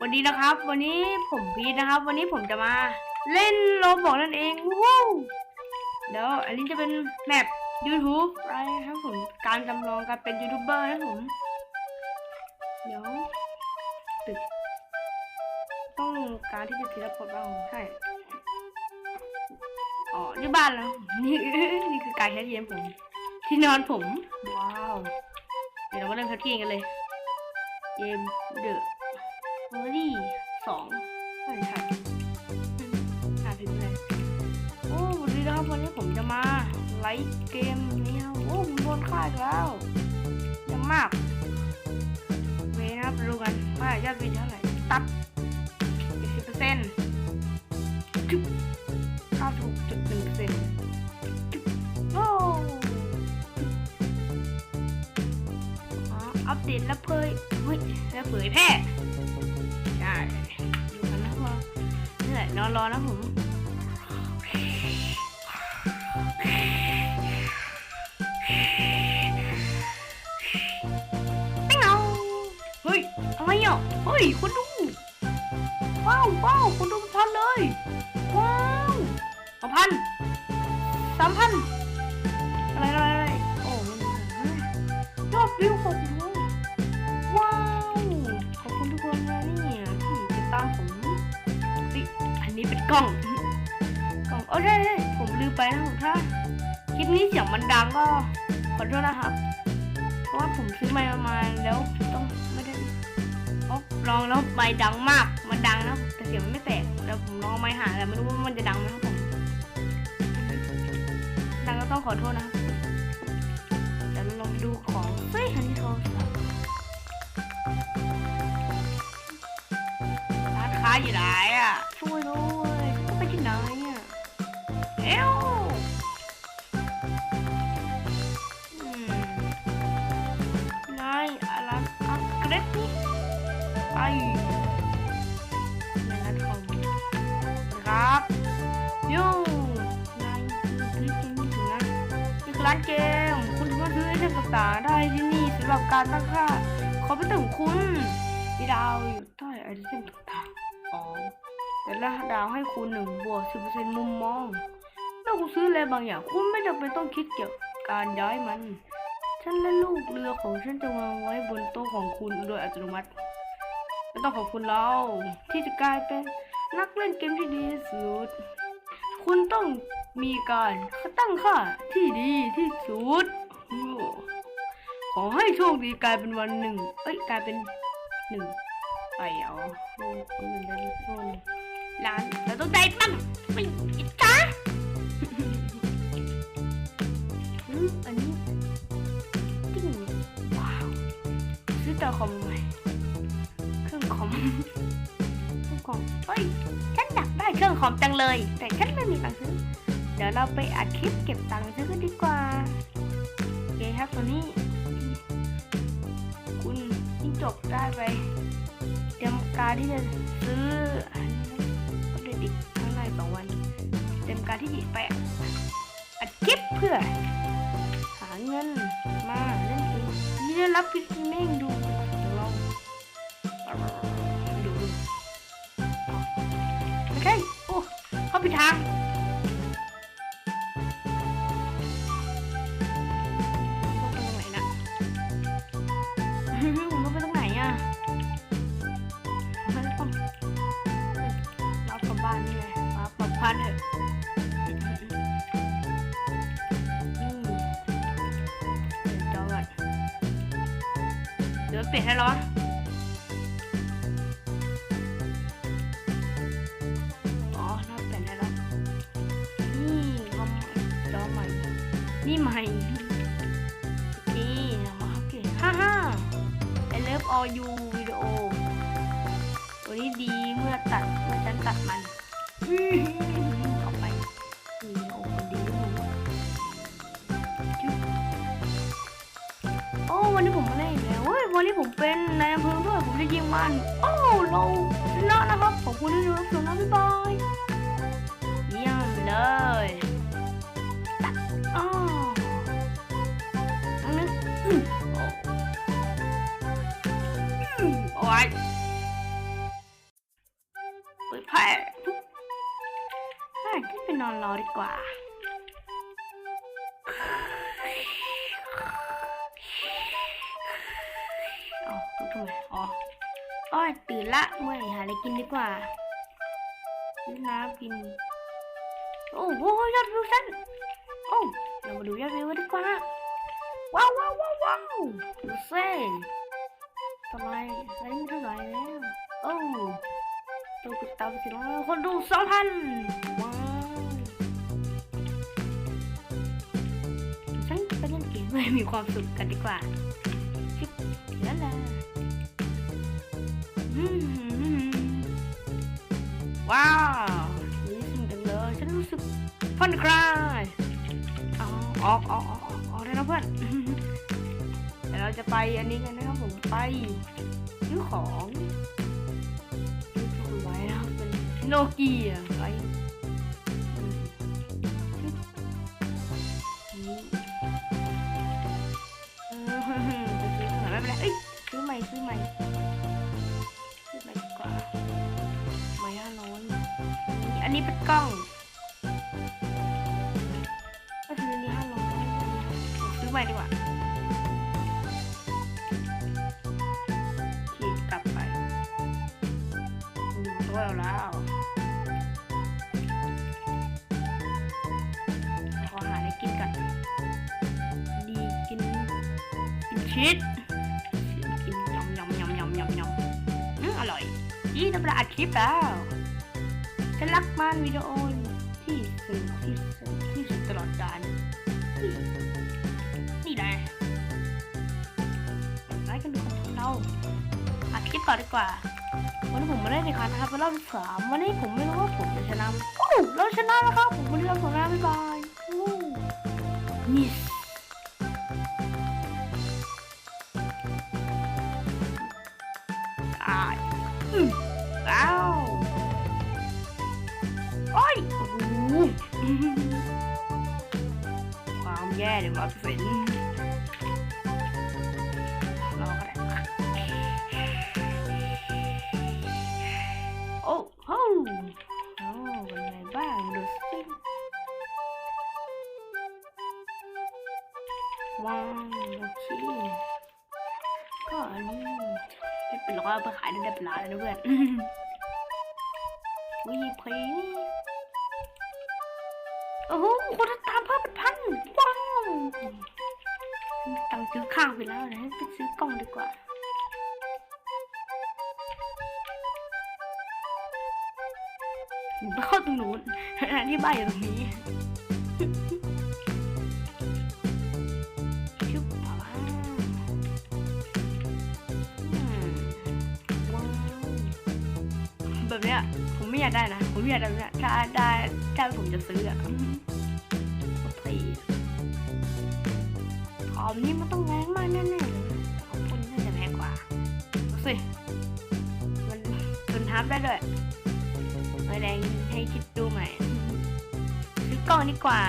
วันนี้นะครับ วันนี้ผมพีทนะครับ วันนี้ผมจะมา เล่นโรบอกนั่นเองวู้เดี๋ยวอันนี้จะเป็นแมป YouTube อะไรครับผมการจำลองการเป็นยูทูบเบอร์นะผม เดี๋ยวตึกต้องการที่จะทีละคนบ้างใช่อ๋อนี่บ้านแล้วนี่นี่คือการใช้เทียนผม ที่นอนผม ว้าว เดี๋ยวเรามาเริ่มทักเกมกันเลยเกมเดอะ เฮอรี่สองไม่ใช่อ่าถึงเลยโอ้วันนี้นะครับวันนี้ผมจะมาไลฟ์เกมนี้ครับโอ้ผมโดนฆ่าอีกแล้วยังมากเวนะครับดูกันว่ายอดวิวเท่าไหร่ตัดสิบเปอร์เซ็นต์เก้าสิบจุดหนึ่งเปอร์เซ็นต์โอ้อัปเดตแล้วเผยเฮ้ยแล้วเผยแพร่ ดูกันนะว่านี่แหละนอนรอนะผมเอาเฮ้ย อะไรอะ เฮ้ยคุณดู ว้าวว้าวคุณดูพันเลย ว้าวสองพันสามพัน คลิปนี้เสียงมันดังก็ขอโทษนะครับ เพราะว่าผมซื้อไมค์มาแล้วต้องไม่ได้เพราะลองแล้วไมค์ดังมาก มันดังนะแต่เสียงมันไม่แตกแล้วผมลองไมค์หาแต่ไม่รู้ว่ามันจะดังไหมครับผมดังก็ต้องขอโทษนะครับเดี๋ยวเราลองดูของเฮ้ยอันนี้โทรศัพท์ร้านค้าอยู่ไหนอะ อัพเกรดนี่ไปในร้านคอมครับย่นายซื้อเกมมือถือนะนี่คือร้านเกม คุณสามารถซื้อไอเทมต่างๆได้ที่นี่สำหรับการตั้งค่าคอมพิวเตอร์ของคุณมีดาวอยู่ใต้ไอเทมต่างๆอ๋อแต่ละดาวให้คุณหนึ่งบวกสิบเปอร์เซ็นต์มุมมองถ้าคุณซื้ออะไรบางอย่างคุณไม่จำเป็นต้องคิดเกี่ยวกับการย้ายมัน ฉันและลูกเรือของฉันจะวางไว้บนโต๊ะของคุณโดยอัตโนมัติไม่ต้องขอบคุณเราที่จะกลายเป็นนักเล่นเกมที่ดีที่สุด คุณต้องมีการตั้งค่าที่ดีที่สุดโอ้ขอให้โชคดีกลายเป็นวันหนึ่ง เอ้ยกลายเป็นหนึ่งไปเอาโอ้คนหนึ่งได้โอ้ล้านเราต้องใจปั้งไม่อิจฉา อจอคอมใหม่เครื่องคอมเครื่องคอมเฮ้ยฉันอยากได้เครื่องคอมจังเลย แต่ฉันไม่มีตังค์ซื้อ เดี๋ยวเราไปอัดคลิปเก็บตังค์ซื้อกันดีกว่าโอเคครับตัวนี้ คุณยิ่งจบได้ไปเตรียมการที่จะซื้ออันนี้อัปเดตอีกข้งในสองวันเตรียมการที่จะไปอัดคลิปเพื่อ หาเงินมาเล่นเกมนี่ได้รับพิซซี่เม่งดู พี่ทาง จอใหม่ นี่ใหม่นี่มาโอเคฮ่าฮ่า I love all you วิดีโอตัวนี้ดีเมื่อตัดเมื่อฉันตัดมันอื้อไปโอ้คนดีโอ้วันนี้ผมมาเล่นอีกแล้วเฮ้ยวันนี้ผมเป็นนายอำเภอด้วยผมจะยิงมันโอ้เราชนะนะครับขอบคุณที่ดูรับชมนะบ๊ายบายเยี่ยมเลย อ้ออันนึงอืมโอ้อืมโอ้ยฮ้ยเฮ้ยขึ้นไปนอนรอดีกว่าเอาลุกทำไมอ๋ออ้อยตื่นละเมื่อยหาอะไรกินดีกว่าซื้อน้ำกิน โอ้โหยอดวิวฉัน โอ้เรามาดูยอดวิวกันดีกว่า ว้าวว้าวว้าวว้าวดูสิทำไมตอนนี้มีเท่าไหร่แล้วโอ้ตัวติดตามสิน้องคนดูสองพันว้าวฉันไปเล่นเกมให้มีความสุขกันดีกว่าชิบลาลาอืมว้าวนี่สิ่งจังเลยฉันรู้สึกผ่อนคลาย ออกออกออกออกออกได้แล้วเพื่อนเดี๋ยวเราจะไปอันนี้กันนะครับผมไปซื้อของซื้อของไว้นะครับเป็นโนเกียไป อยู่ตัวเราแล้วขอหาอะไรกินกัน ดีกิน กินชีสกินยำยำยำยำยำยำอืมอร่อยยี่น้ำปลาอัดคลิปแล้วฉันรักมันวิดีโอที่สุดที่สุดที่สุดตลอดกาลนี่แหละไลค์กันดูของเราอัดคลิปต่อดีกว่า วันนี้ผมมาได้ในครั้งนะครับเป็นรอบที่สามวันนี้ผมไม่รู้ว่าผมจะชนะโอ้เราชนะแล้วครับผมวันนี้เราชนะบ๊ายบา ว้าวโอเคก็อันนี้ไม่เป็นหรอกว่าเอาไปขายได้เป็นล้านเลยนะเพื่อนวีเพย์โอ้โหคนตามเพิ่มเป็นพันว้าวตังซื้อข้าวไปแล้วนะไปซื้อกล่องดีกว่าหนูไปเข้าตรงนู้นที่บ้านอยู่ตรงนี้ แบบเนี้ยผมไม่อยากได้นะ ผมไม่อยากได้แบบเนี้ยถ้าได้ถ้าผมจะซื้ออะอืมโอเคของนี้มันต้องแรงมากแน่ๆเลยของคนน่าจะแรงกว่าดูสิมันทนทับได้ด้วยมาแดงให้คิดดูใหม่ซื้อกล่องดีกว่า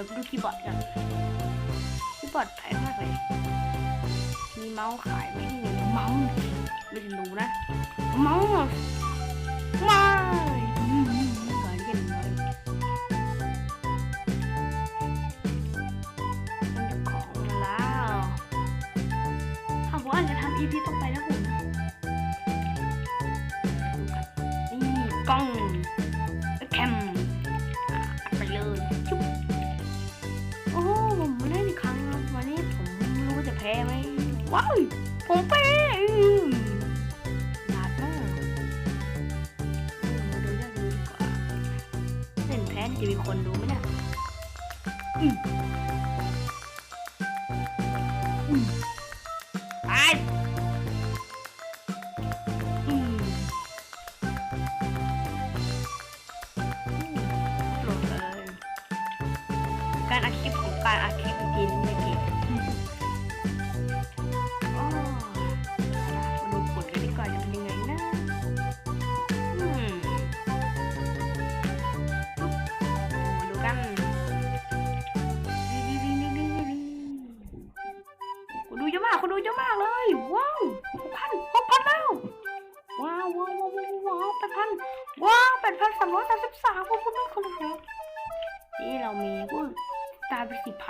ดี๋ยวดูคีย์บอร์ดกันคีย์บอร์ดแพงมากเลย มีเมาส์ขายไหมนี่เมาส์ไม่ได้รู้นะเมาส์ ว้า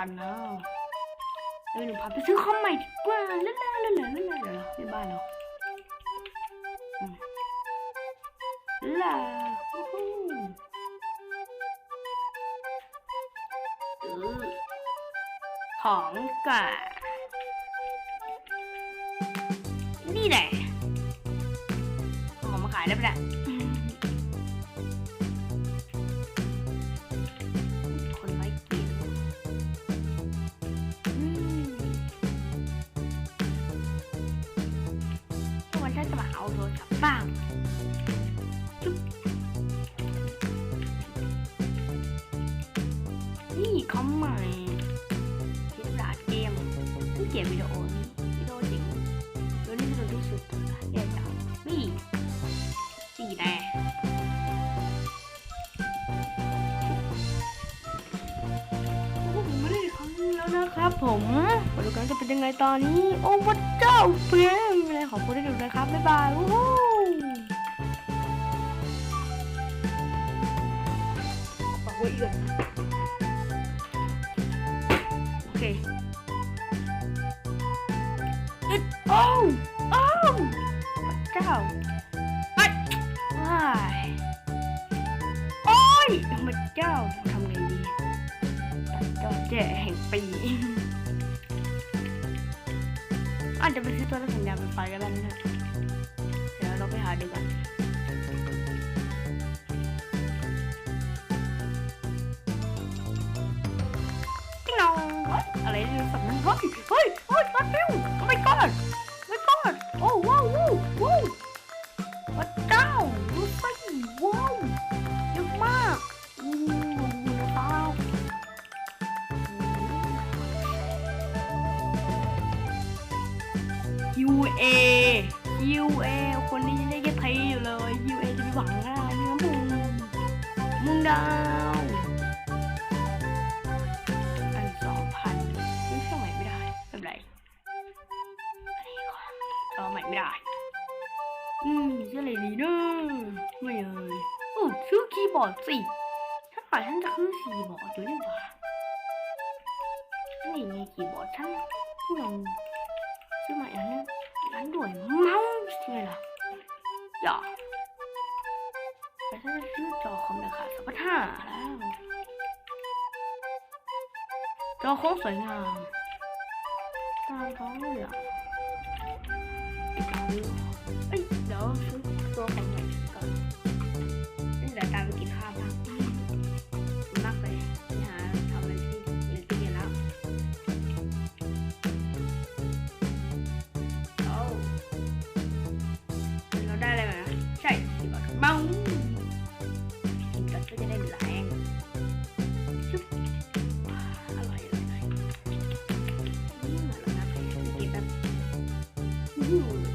พันแล้วเราหนึ่งพันไปซื้อคอมใหม่ดีกว่าเล่นๆเล่นๆเล่นๆเล่นๆเดี๋ยวเราที่บ้านเราล่ะของก่านี่แหละของมาขายได้ปะเนี่ย โทรศัพท์บ้างนี่คอมใหม่ที่ตลาดเกมซึ่เกมวิดีโอนี่วิดีโอจริงตัวนี้สนุกที่สุดเดี๋ยวจะนี่สีแดงผมไม่ได้ครั้งแล้วนะครับผมมาดูกันจะเป็นยังไงตอนนี้ โอ้พระเจ้าเฟรมอะไร ขอบคุณที่ดูนะครับ บ๊ายบายวู้ฮู้ นั้นเฮ้ยเฮ้ยเฮ้ยตัดฟิวโอ้ my god โอ้ my god ไม่ได้ อืมซื้ออะไรดีเนอะไม่เอ่ยอู้ซื้อคีย์บอร์ดสิถ้าฝ่ายฉันจะซื้อคีย์บอร์ดอยู่นี่หว่านี่ไงคีย์บอร์ดฉันที่ลองซื้อใหม่อันนึงร้านด่วนเมาส์ที่ไงล่ะอย่าแต่ถ้าจะซื้อจอคอมราคาสักพันห้าแล้วจอค้งสวยงามตามท้องเหลือง ติดตามดูเอ้ย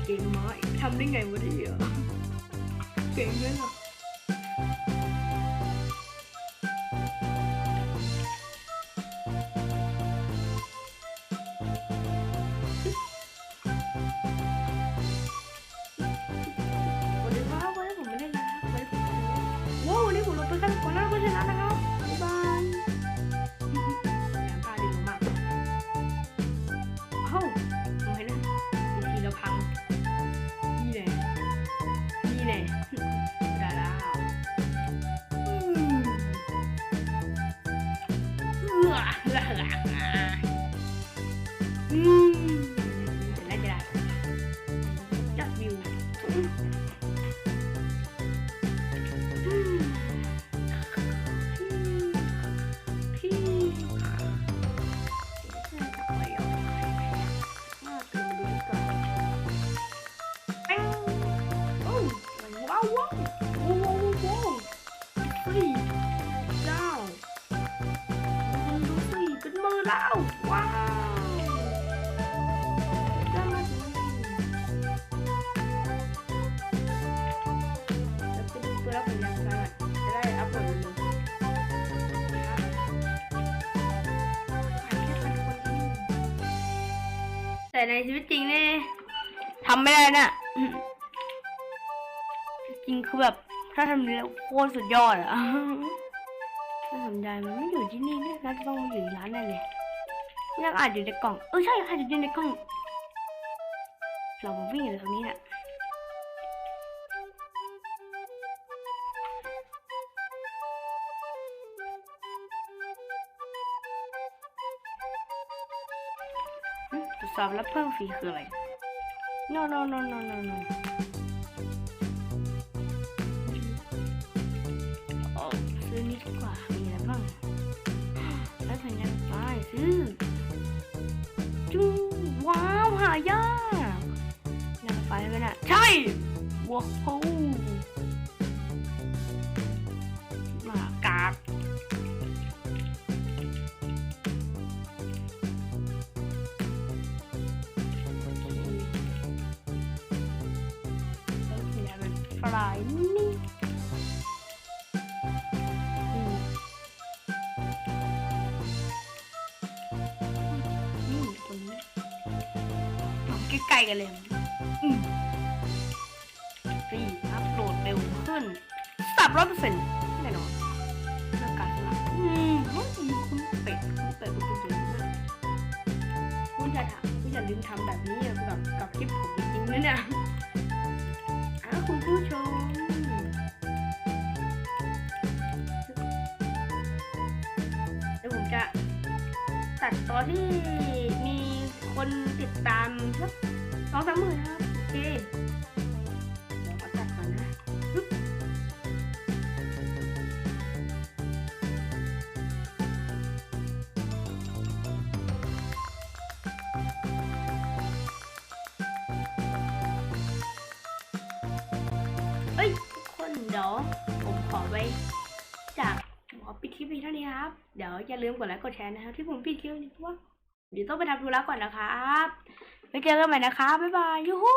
เก่งมากทำได้ไงวะเนี่ยเก่งด้วยนะ นี่แหละได้แล้วอืมเอื้อ เป็นมือแล้วว้าวเจ้ามาดูแล้วไปดูตัวรับสัญญาณกันจะได้อัพโหลดเร็วๆนะครับขายแค่พันคนเองแต่ในชีวิตจริงเนี่ยทำไม่ได้น่ะจริงคือแบบถ้าทำแล้วโคตรสุดยอดอะน่าสนใจมันไม่อยู่ที่นี่เนี่ยน่าจะต้องมาอยู่ที่ร้านแน่เลย น่าอาจอยู่ในกล่อง เออใช่อาจจะอยู่ในกล่อง เรามาวิ่งอยู่ตรงนี้น่ะตรวจสอบแล้วเพิ่มฟรีคืออะไร no no no no no no ซื้อนี้ดีกว่า มีอะไรบ้าง แล้วสัญญาณไฟซื้อ ว้าวมากากเนี่ยมันฟรายนี่อืมอืมตรงนี้เอาใกล้กันเลยอืม สับร้อยเปอร์เซ็นต์แน่นอนเรื่องการสลับอืมเฮ้ยคุณเป็ดคุณเป็ดคุณเป็ดคุณเป็ดคุณอย่าทำคุณอย่าลืมทำแบบนี้กับกับคลิปผมจริงๆนะเนี่ยอะคุณผู้ชมเดี๋ยวผมจะตัดตอนที่มีคนติดตามสักสองสามหมื่นครับโอเค เพียงเท่านี้ครับ เดี๋ยวอย่าลืมกดไลค์กดแชร์นะครับ ที่ผมปิดคลิปนี้เพราะว่าเดี๋ยวต้องไปทำธุระก่อนนะครับไปเจอกันใหม่นะครับบ๊ายบายยูฮู